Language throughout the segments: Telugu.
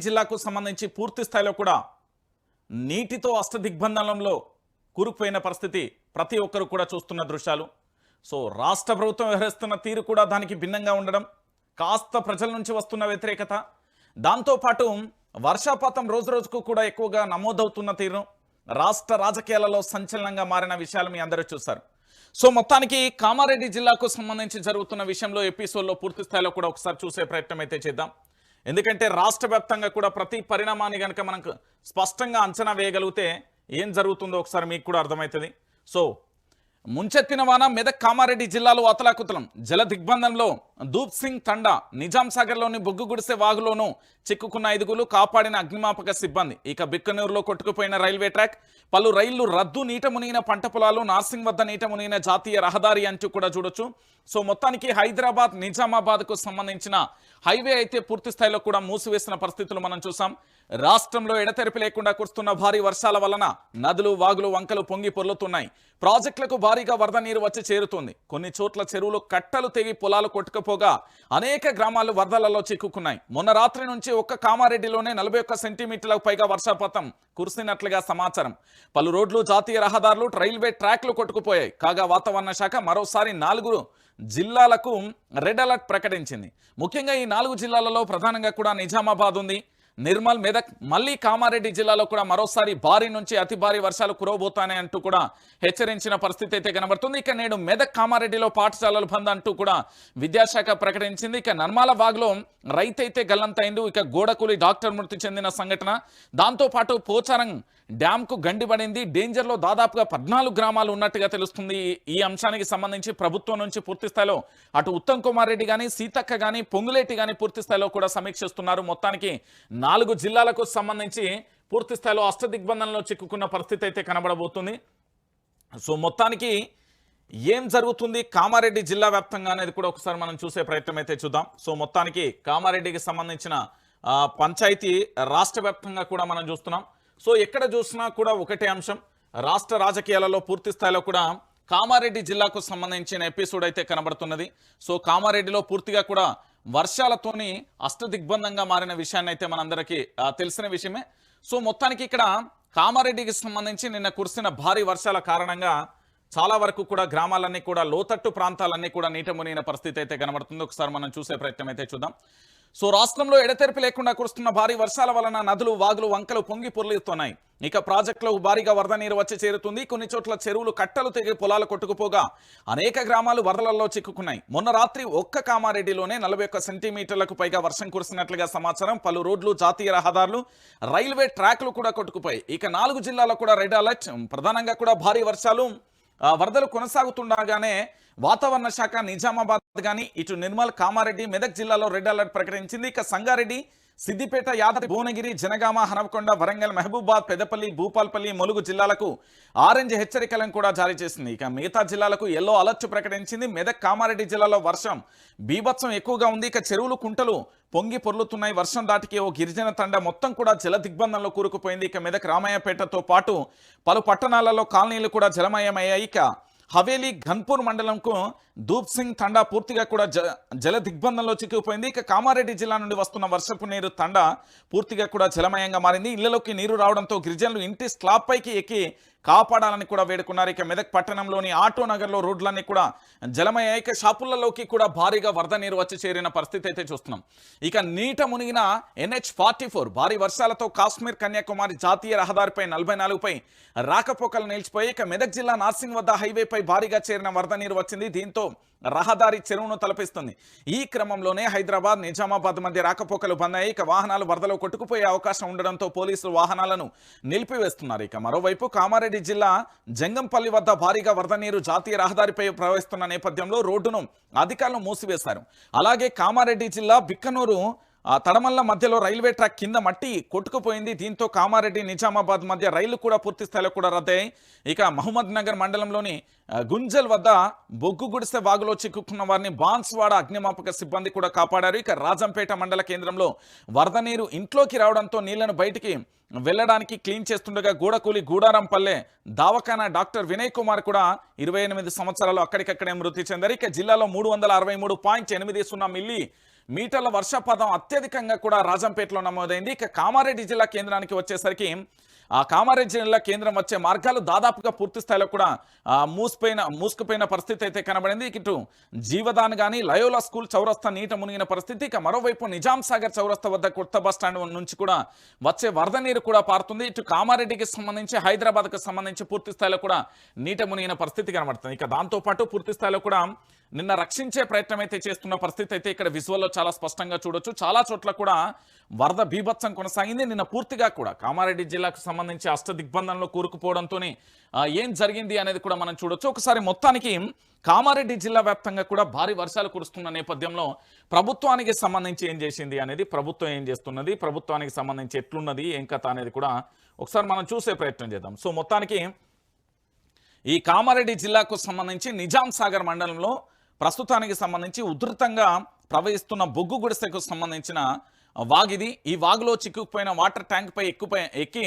జిల్లాకు సంబంధించి పూర్తి స్థాయిలో కూడా నీటితో అష్టదిగ్బంధనంలో కూరుకుపోయిన పరిస్థితి ప్రతి ఒక్కరు కూడా చూస్తున్న దృశ్యాలు. సో రాష్ట్ర ప్రభుత్వం వ్యవహరిస్తున్న తీరు కూడా దానికి భిన్నంగా ఉండడం కాస్త ప్రజల నుంచి వస్తున్న వ్యతిరేకత. దాంతోపాటు వర్షాపాతం రోజు రోజుకు కూడా ఎక్కువగా నమోదవుతున్న తీరు రాష్ట్ర రాజకీయాలలో సంచలనంగా మారిన విషయాలు మీ అందరూ చూశారు. సో మొత్తానికి కామారెడ్డి జిల్లాకు సంబంధించి జరుగుతున్న విషయంలో ఎపిసోడ్లో పూర్తి స్థాయిలో కూడా ఒకసారి చూసే ప్రయత్నం అయితే చేద్దాం. ఎందుకంటే రాష్ట్ర వ్యాప్తంగా కూడా ప్రతి పరిణామాన్ని కనుక మనకు స్పష్టంగా అంచనా వేయగలిగితే ఏం జరుగుతుందో ఒకసారి మీకు కూడా అర్థమవుతుంది. సో ముంచెత్తిన వాన మెదక్ కామారెడ్డి జిల్లాలో అతలాకుతలం. జల దిగ్బంధంలో దూప్ సింగ్ తండా నిజాం సాగర్లోని బొగ్గు గుడిసె వాగులోనూ చిక్కుకున్న ఐదుగురు కాపాడిన అగ్నిమాపక సిబ్బంది. ఇక బిక్కనూరులో కొట్టుకుపోయిన రైల్వే ట్రాక్ పలు రైళ్ళు రద్దు నీట మునిగిన పంట పొలాలు నార్సింగ్ వద్ద నీట మునిగిన జాతీయ రహదారి అంటూ కూడా చూడొచ్చు. సో మొత్తానికి హైదరాబాద్ నిజామాబాద్కు సంబంధించిన హైవే అయితే పూర్తి స్థాయిలో కూడా మూసివేసిన పరిస్థితులు మనం చూసాం. రాష్ట్రంలో ఎడతెరిపి లేకుండా కురుస్తున్న భారీ వర్షాల వలన నదులు వాగులు వంకలు పొంగి పొర్లుతున్నాయి. ప్రాజెక్టులకు భారీగా వరద నీరు వచ్చి చేరుతుంది. కొన్ని చోట్ల చెరువులు కట్టలు తెగి పొలాలు కొట్టుకుపోగా అనేక గ్రామాలు వరదలలో చిక్కుకున్నాయి. మొన్న రాత్రి నుంచి ఒక్క కామారెడ్డిలోనే నలభై ఒక్క సెంటీమీటర్లకు పైగా వర్షపాతం కురిసినట్లుగా సమాచారం. పలు రోడ్లు జాతీయ రహదారులు రైల్వే ట్రాక్లు కొట్టుకుపోయాయి. కాగా వాతావరణ శాఖ మరోసారి నాలుగు జిల్లాలకు రెడ్ అలర్ట్ ప్రకటించింది. ముఖ్యంగా ఈ నాలుగు జిల్లాలలో ప్రధానంగా కూడా నిజామాబాద్ ఉంది. నిర్మల్ మెదక్ మళ్ళీ కామారెడ్డి జిల్లాలో కూడా మరోసారి భారీ నుంచి అతి భారీ వర్షాలు కురవబోతాయని అంటూ కూడా హెచ్చరించిన పరిస్థితి అయితే కనబడుతుంది. ఇక నేడు మెదక్ కామారెడ్డిలో పాఠశాలలు బంద్ అంటూ కూడా విద్యాశాఖ ప్రకటించింది. ఇక నర్మాల వాగ్లో రైతైతే గల్లంతైంది. ఇక గోడకూలి డాక్టర్ మృతి చెందిన సంఘటన. దాంతోపాటు పోచారం డ్యాంకు గండిపడింది డేంజర్లో దాదాపుగా పద్నాలుగు గ్రామాలు ఉన్నట్టుగా తెలుస్తుంది. ఈ- అంశానికి సంబంధించి ప్రభుత్వం నుంచి పూర్తి స్థాయిలో అటు ఉత్తమ్ కుమార్ రెడ్డి కానీ సీతక్క కానీ పొంగులేటి కానీ పూర్తి స్థాయిలో కూడా సమీక్షిస్తున్నారు. మొత్తానికి నాలుగు జిల్లాలకు సంబంధించి పూర్తి స్థాయిలో అష్టదిగ్బంధంలో చిక్కుకున్న పరిస్థితి అయితే కనబడబోతుంది. సో మొత్తానికి ఏం జరుగుతుంది? కామారెడ్డి జిల్లా వ్యాప్తంగా అనేది కూడా ఒకసారి మనం చూసే ప్రయత్నం అయితే చూద్దాం. సో మొత్తానికి కామారెడ్డికి సంబంధించిన పంచాయతీ రాష్ట్ర వ్యాప్తంగా కూడా మనం చూస్తున్నాం. సో ఎక్కడ చూసినా కూడా ఒకటే అంశం. రాష్ట్ర రాజకీయాలలో పూర్తి స్థాయిలో కూడా కామారెడ్డి జిల్లాకు సంబంధించిన ఎపిసోడ్ అయితే కనబడుతున్నది. సో కామారెడ్డిలో పూర్తిగా కూడా వర్షాలతోని అష్టదిగ్బంధంగా మారిన విషయాన్ని అయితే మనందరికీ తెలిసిన విషయమే. సో మొత్తానికి ఇక్కడ కామారెడ్డికి సంబంధించి నిన్న కురిసిన భారీ వర్షాల కారణంగా చాలా వరకు కూడా గ్రామాలన్నీ కూడా లోతట్టు ప్రాంతాలన్నీ కూడా నీట మునిగిన పరిస్థితి అయితే కనబడుతుంది. ఒకసారి మనం చూసే ప్రయత్నం అయితే చూద్దాం. సో రాష్ట్రంలో ఎడతెరిపి లేకుండా కురుస్తున్న భారీ వర్షాల వలన నదులు వాగులు వంకలు పొంగి పొర్లుతున్నాయి ఇక ప్రాజెక్టులకు భారీగా వరద నీరు వచ్చి చేరుతుంది. కొన్ని చోట్ల చెరువులు కట్టలు తెగి పొలాలు కొట్టుకుపోగా అనేక గ్రామాలు వరదలలో చిక్కుకున్నాయి. మొన్న రాత్రి ఒక్క కామారెడ్డిలోనే నలభై ఒక్క సెంటీమీటర్లకు పైగా వర్షం కురిసినట్లుగా సమాచారం. పలు రోడ్లు జాతీయ రహదారులు రైల్వే ట్రాక్లు కూడా కొట్టుకుపోయాయి. ఇక నాలుగు జిల్లాల్లో కూడా రెడ్ అలర్ట్. ప్రధానంగా కూడా భారీ వర్షాలు వరదలు కొనసాగుతుండగానే వాతావరణ శాఖ నిజామాబాద్ కానీ ఇటు నిర్మల్ కామారెడ్డి మెదక్ జిల్లాలో రెడ్ అలర్ట్ ప్రకటించింది. ఇక సంగారెడ్డి సిద్దిపేట యాదాద్రి భువనగిరి జనగామ హనవకొండ వరంగల్ మహబూబాద్ పెద్దపల్లి భూపాల్పల్లి ములుగు జిల్లాలకు ఆరెంజ్ హెచ్చరికలను కూడా జారీ చేసింది. ఇక మిగతా జిల్లాలకు ఎల్లో అలర్ట్ ప్రకటించింది. మెదక్ కామారెడ్డి జిల్లాలో వర్షం బీభత్సం ఎక్కువగా ఉంది. ఇక చెరువులు కుంటలు పొంగి పొర్లుతున్నాయి. వర్షం దాటికి ఓ గిరిజన తండ మొత్తం కూడా జల దిగ్బంధంలో కూరుకుపోయింది. ఇక మెదక్ రామయ్యపేటతో పాటు పలు పట్టణాలలో కాలనీలు కూడా జలమయమయ్యాయి. ఇక హవేలీ ఘన్పూర్ మండలంకు దూప్ సింగ్ తండా పూర్తిగా కూడా జ జల దిగ్బంధంలో చిక్కుపోయింది ఇక కామారెడ్డి జిల్లా నుండి వస్తున్న వర్షపు నీరు తండా పూర్తిగా కూడా జలమయంగా మారింది. ఇళ్ళలోకి నీరు రావడంతో గిరిజనులు ఇంటి స్లాబ్ పైకి ఎక్కి కాపాడాలని కూడా వేడుకున్నారు. ఇక మెదక్ పట్టణంలోని ఆటో నగర్లో రోడ్లన్నీ కూడా జలమయ్యాయి. ఇక షాపులలోకి కూడా భారీగా వరద నీరు వచ్చి చేరిన పరిస్థితి అయితే చూస్తున్నాం. ఇక నీట మునిగిన ఎన్హెచ్ ఫార్టీ భారీ వర్షాలతో కాశ్మీర్ కన్యాకుమారి జాతీయ రహదారిపై నలభై నాలుగుపై రాకపోకలు నిలిచిపోయి ఇక మెదక్ జిల్లా నార్సింగ్ వద్ద హైవేపై భారీగా చేరిన వరద నీరు వచ్చింది. దీంతో రహదారి చెరువును తలపిస్తుంది. ఈ క్రమంలోనే హైదరాబాద్ నిజామాబాద్ మధ్య రాకపోకలు బంద్ అయ్యాయి ఇక వాహనాలు వరదలో కొట్టుకుపోయే అవకాశం ఉండడంతో పోలీసులు వాహనాలను నిలిపివేస్తున్నారు. ఇక మరోవైపు కామారెడ్డి జిల్లా జంగంపల్లి వద్ద భారీగా వరద నీరు జాతీయ రహదారిపై ప్రవహిస్తున్న నేపథ్యంలో రోడ్డును అధికారులు మూసివేశారు. అలాగే కామారెడ్డి జిల్లా బిక్కనూరు తడమల్ల మధ్యలో రైల్వే ట్రాక్ కింద మట్టి కొట్టుకుపోయింది. దీంతో కామారెడ్డి నిజామాబాద్ మధ్య రైలు కూడా పూర్తి స్థాయిలో కూడా రద్దయ్యాయి. ఇక మహమ్మద్ నగర్ మండలంలోని గుంజల్ వద్ద బొగ్గు గుడిసె వాగులో చిక్కుకున్న వారిని బాన్స్వాడ అగ్నిమాపక సిబ్బంది కూడా కాపాడారు. ఇక రాజంపేట మండల కేంద్రంలో వరద నీరు ఇంట్లోకి రావడంతో నీళ్ళను బయటికి వెళ్ళడానికి క్లీన్ చేస్తుండగా గూడకూలి గూడారంపల్లె దావఖానా డాక్టర్ వినయ్ కుమార్ కూడా ఇరవై ఎనిమిది సంవత్సరాలు అక్కడికక్కడే మృతి చెందారు. ఇక జిల్లాలో మూడు వందల అరవై మూడు పాయింట్ ఎనిమిది సున్నా మిల్లీ మీటర్ల వర్షపాతం అత్యధికంగా కూడా రాజంపేటలో నమోదైంది. ఇక కామారెడ్డి జిల్లా కేంద్రానికి వచ్చేసరికి ఆ కామారెడ్డి జిల్లా కేంద్రం వచ్చే మార్గాలు దాదాపుగా పూర్తి స్థాయిలో కూడా మూసిపోయిన మూసుకుపోయిన పరిస్థితి అయితే కనబడింది. ఇటు జీవదాన్ కానీ లయోలా స్కూల్ చౌరస్తా నీట మునిగిన పరిస్థితి. ఇక మరోవైపు నిజాం సాగర్ చౌరస్తా వద్ద కొత్త బస్ స్టాండ్ నుంచి కూడా వచ్చే వరద నీరు కూడా పారుతుంది. ఇటు కామారెడ్డికి సంబంధించి హైదరాబాద్కు సంబంధించి పూర్తి స్థాయిలో కూడా నీట మునిగిన పరిస్థితి కనబడుతుంది. ఇక దాంతోపాటు పూర్తి స్థాయిలో కూడా నిన్న రక్షించే ప్రయత్నం అయితే చేస్తున్న పరిస్థితి అయితే ఇక్కడ విజువల్లో చాలా స్పష్టంగా చూడొచ్చు. చాలా చోట్ల కూడా వరద బీభత్సం కొనసాగింది. నిన్న పూర్తిగా కూడా కామారెడ్డి జిల్లాకు సంబంధించి అష్ట దిగ్బంధంలో కూరుకుపోవడంతో ఏం జరిగింది అనేది కూడా మనం చూడొచ్చు. ఒకసారి మొత్తానికి కామారెడ్డి జిల్లా వ్యాప్తంగా కూడా భారీ వర్షాలు కురుస్తున్న నేపథ్యంలో ప్రభుత్వానికి సంబంధించి ఏం చేసింది అనేది ప్రభుత్వం ఏం చేస్తున్నది ప్రభుత్వానికి సంబంధించి ఎట్లున్నది ఏం కథ అనేది కూడా ఒకసారి మనం చూసే ప్రయత్నం చేద్దాం. సో మొత్తానికి ఈ కామారెడ్డి జిల్లాకు సంబంధించి నిజాం సాగర్ మండలంలో ప్రస్తుతానికి సంబంధించి ఉధృతంగా ప్రవహిస్తున్న బొగ్గు గుడిసెకు సంబంధించిన వాగిది. ఈ వాగులో చిక్కుకుపోయిన వాటర్ ట్యాంక్పై ఎక్కుపై ఎక్కి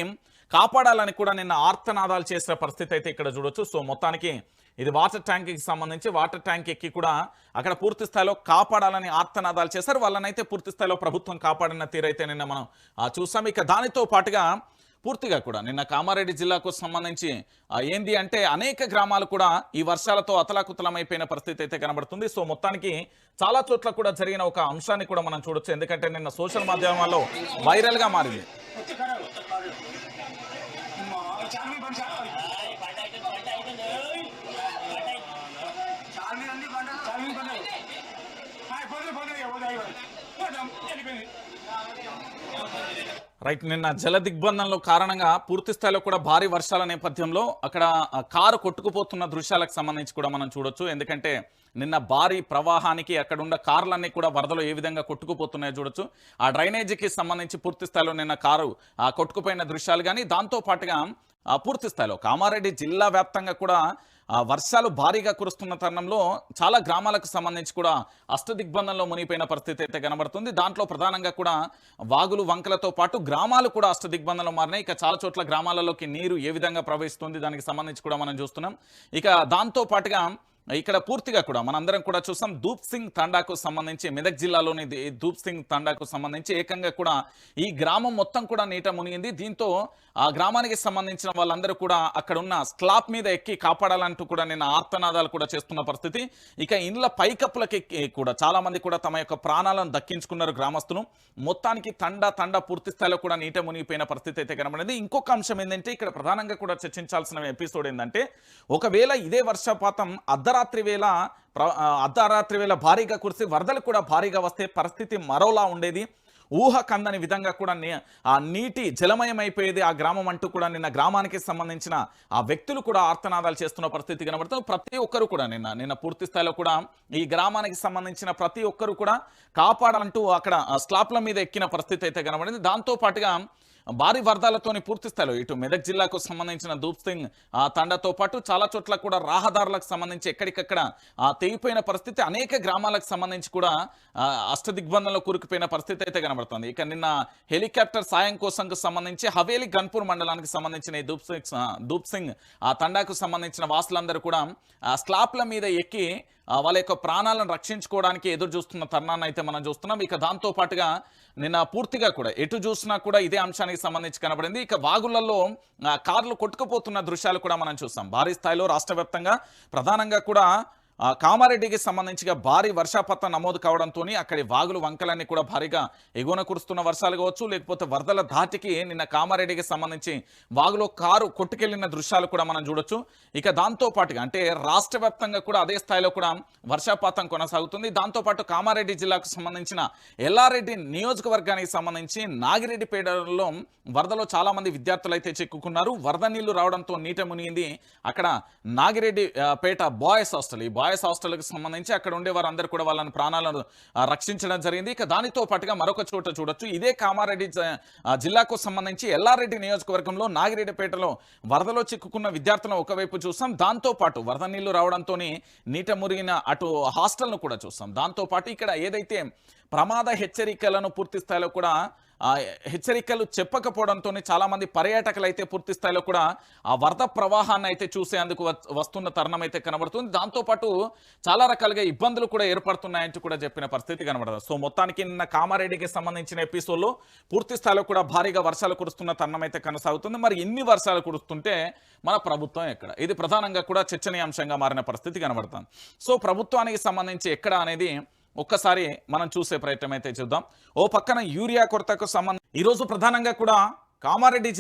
కాపాడాలని కూడా నిన్న ఆర్తనాదాలు చేసిన పరిస్థితి అయితే ఇక్కడ చూడొచ్చు. సో మొత్తానికి ఇది వాటర్ ట్యాంక్కి సంబంధించి వాటర్ ట్యాంక్ ఎక్కి కూడా అక్కడ పూర్తి స్థాయిలో కాపాడాలని ఆర్తనాదాలు చేశారు. వాళ్ళనైతే పూర్తి స్థాయిలో ప్రభుత్వం కాపాడిన తీరైతే నిన్న మనం చూసాం. ఇక దానితో పాటుగా పూర్తిగా కూడా. నిన్న కామారెడ్డి జిల్లాకు సంబంధించి ఏంది అంటే అనేక గ్రామాలు కూడా ఈ వర్షాలతో అతలాకుతలమైపోయిన పరిస్థితి అయితే కనబడుతుంది. సో మొత్తానికి చాలా చోట్ల కూడా జరిగిన ఒక అంశాన్ని కూడా మనం చూడొచ్చు. ఎందుకంటే నిన్న సోషల్ మాధ్యమాల్లో వైరల్గా మారింది. రైట్ నిన్న జల దిగ్బంధంలో కారణంగా పూర్తి స్థాయిలో కూడా భారీ వర్షాల నేపథ్యంలో అక్కడ కారు కొట్టుకుపోతున్న దృశ్యాలకు సంబంధించి కూడా మనం చూడొచ్చు. ఎందుకంటే నిన్న భారీ ప్రవాహానికి అక్కడ ఉన్న కార్లన్నీ కూడా వరదలు ఏ విధంగా కొట్టుకుపోతున్నాయో చూడొచ్చు. ఆ డ్రైనేజీకి సంబంధించి పూర్తి స్థాయిలో నిన్న కారు ఆ, కొట్టుకుపోయిన దృశ్యాలు కానీ దాంతో పాటుగా పూర్తి స్థాయిలో కామారెడ్డి జిల్లా వ్యాప్తంగా కూడా వర్షాలు భారీగా కురుస్తున్న తరుణంలో చాలా గ్రామాలకు సంబంధించి కూడా అష్టదిగ్బంధంలో మునిగిపోయిన పరిస్థితి అయితే కనబడుతుంది. దాంట్లో ప్రధానంగా కూడా వాగులు వంకలతో పాటు గ్రామాలు కూడా అష్టదిగ్బంధంలో మారినాయి. ఇక చాలా చోట్ల గ్రామాలలోకి నీరు ఏ విధంగా ప్రవహిస్తుంది? దానికి సంబంధించి కూడా మనం చూస్తున్నాం. ఇక దాంతో పాటుగా ఇక్కడ పూర్తిగా కూడా మనందరం కూడా చూసాం ధూప్ సింగ్ తండాకు సంబంధించి మెదక్ జిల్లాలోని ధూప్ సింగ్ తండాకు సంబంధించి ఏకంగా కూడా ఈ గ్రామం మొత్తం కూడా నీట మునిగింది. దీంతో ఆ గ్రామానికి సంబంధించిన వాళ్ళందరూ కూడా అక్కడ ఉన్న స్లాబ్ మీద ఎక్కి కాపాడాలంటూ కూడా నేను ఆర్తనాదాలు కూడా చేస్తున్న పరిస్థితి. ఇక ఇండ్ల పైకప్పులకి ఎక్కి కూడా చాలామంది కూడా తమ యొక్క ప్రాణాలను దక్కించుకున్నారు గ్రామస్తులు. మొత్తానికి తండ తండ పూర్తి స్థాయిలో కూడా నీట మునిగిపోయిన పరిస్థితి అయితే కనబడింది. ఇంకొక అంశం ఏంటంటే ఇక్కడ ప్రధానంగా కూడా చర్చించాల్సిన ఎపిసోడ్ ఏంటంటే ఒకవేళ ఇదే వర్షపాతం అర్ధరాత్రి వేళ అర్ధరాత్రి వేళ భారీగా కురిసి వరదలు కూడా భారీగా వస్తే పరిస్థితి మరోలా ఉండేది. ఊహ కందని విధంగా కూడా నీ- ఆ నీటి జలమయమైపోయేది ఆ గ్రామం అంటూ కూడా నిన్న గ్రామానికి సంబంధించిన ఆ వ్యక్తులు కూడా ఆర్తనాదాలు చేస్తున్న పరిస్థితి కనబడుతుంది. ప్రతి ఒక్కరు కూడా నిన్న నిన్న పూర్తి స్థాయిలో కూడా ఈ గ్రామానికి సంబంధించిన ప్రతి ఒక్కరు కూడా కాపాడాలంటూ అక్కడ స్లాప్ల మీద ఎక్కిన పరిస్థితి అయితే కనబడింది. దాంతో పాటుగా భారీ వరదలతోని పూర్తి స్థాయిలో ఇటు మెదక్ జిల్లాకు సంబంధించిన ధూప్ సింగ్ ఆ తండతో పాటు చాలా చోట్ల కూడా రహదారులకు సంబంధించి ఎక్కడికక్కడ తెగిపోయిన పరిస్థితి. అనేక గ్రామాలకు సంబంధించి కూడా అష్టదిగ్బంధంలో కూరుకుపోయిన పరిస్థితి అయితే కనబడుతుంది. ఇక నిన్న హెలికాప్టర్ సాయం కోసం సంబంధించి హవేలి గన్పూర్ మండలానికి సంబంధించిన దూప్ సింగ్ దూప్ ధూప్ సింగ్ ఆ తండాకు సంబంధించిన వాసులందరూ కూడా స్లాప్ల మీద ఎక్కి వాళ్ళ యొక్క ప్రాణాలను రక్షించుకోవడానికి ఎదురు చూస్తున్న తరుణాన్ని అయితే మనం చూస్తున్నాం. ఇక దాంతో పాటుగా నిన్న పూర్తిగా కూడా ఎటు చూసినా కూడా ఇదే అంశానికి సంబంధించి కనబడింది. ఇక వాగులలో కార్లు కొట్టుకుపోతున్న దృశ్యాలు కూడా మనం చూస్తాం. భారీ స్థాయిలో రాష్ట్ర ప్రధానంగా కూడా కామారెడ్డికి సంబంధించిగా భారీ వర్షపాతం నమోదు కావడంతో అక్కడి వాగులు వంకలన్నీ కూడా భారీగా ఎగువన కురుస్తున్న వర్షాలు కావచ్చు లేకపోతే వరదల ధాటికి నిన్న కామారెడ్డికి సంబంధించి వాగులో కారు కొట్టుకెళ్ళిన దృశ్యాలు కూడా మనం చూడొచ్చు. ఇక దాంతో పాటుగా అంటే రాష్ట్ర వ్యాప్తంగా కూడా అదే స్థాయిలో కూడా వర్షపాతం కొనసాగుతుంది. దాంతోపాటు కామారెడ్డి జిల్లాకు సంబంధించిన ఎల్లారెడ్డి నియోజకవర్గానికి సంబంధించి నాగిరెడ్డిపేటలో వరదలో చాలామంది విద్యార్థులు అయితే చిక్కుకున్నారు. వరద నీళ్ళు రావడంతో నీట మునిగింది అక్కడ నాగిరెడ్డి పేట బాయ్స్ హాస్టల్. ఈ బాయ్స్ హాస్టల్కి సంబంధించి అక్కడ ఉండే వారందరూ కూడా వాళ్ళని ప్రాణాలను రక్షించడం జరిగింది. ఇక దానితో పాటుగా మరొక చోట చూడొచ్చు. ఇదే కామారెడ్డి జ- జిల్లాకు సంబంధించి ఎల్లారెడ్డి నియోజకవర్గంలో నాగిరెడ్డిపేటలో వరదలో చిక్కుకున్న విద్యార్థులను ఒకవైపు చూస్తాం దాంతోపాటు వరద నీళ్ళు రావడంతో నీట మురిగిన అటు హాస్టల్ను కూడా చూస్తాం దాంతోపాటు ఇక్కడ ఏదైతే ప్రమాద హెచ్చరికలను పూర్తి స్థాయిలో కూడా హెచ్చరికలు చెప్పకపోవడంతోనే చాలామంది పర్యాటకులు అయితే పూర్తి స్థాయిలో కూడా ఆ వరద ప్రవాహాన్ని అయితే చూసేందుకు వస్తున్న తరుణం అయితే కనబడుతుంది. దాంతోపాటు చాలా రకాలుగా ఇబ్బందులు కూడా ఏర్పడుతున్నాయంటూ కూడా చెప్పిన పరిస్థితి కనబడుతుంది సో మొత్తానికి నిన్న కామారెడ్డికి సంబంధించిన ఎపిసోడ్లో పూర్తి స్థాయిలో కూడా భారీగా వర్షాలు కురుస్తున్న తరుణం అయితే కొనసాగుతుంది. మరి ఇన్ని వర్షాలు కురుస్తుంటే మన ప్రభుత్వం ఎక్కడ? ఇది ప్రధానంగా కూడా చర్చనీయాంశంగా మారిన పరిస్థితి కనబడుతుంది. సో ప్రభుత్వానికి సంబంధించి ఎక్కడ అనేది ఒక్కసారి మనం చూసే ప్రయత్నం అయితే చూద్దాం. ఓ పక్కన యూరియా కొరతకు సంబంధం ఈరోజు ప్రధానంగా కూడా కామారెడ్డి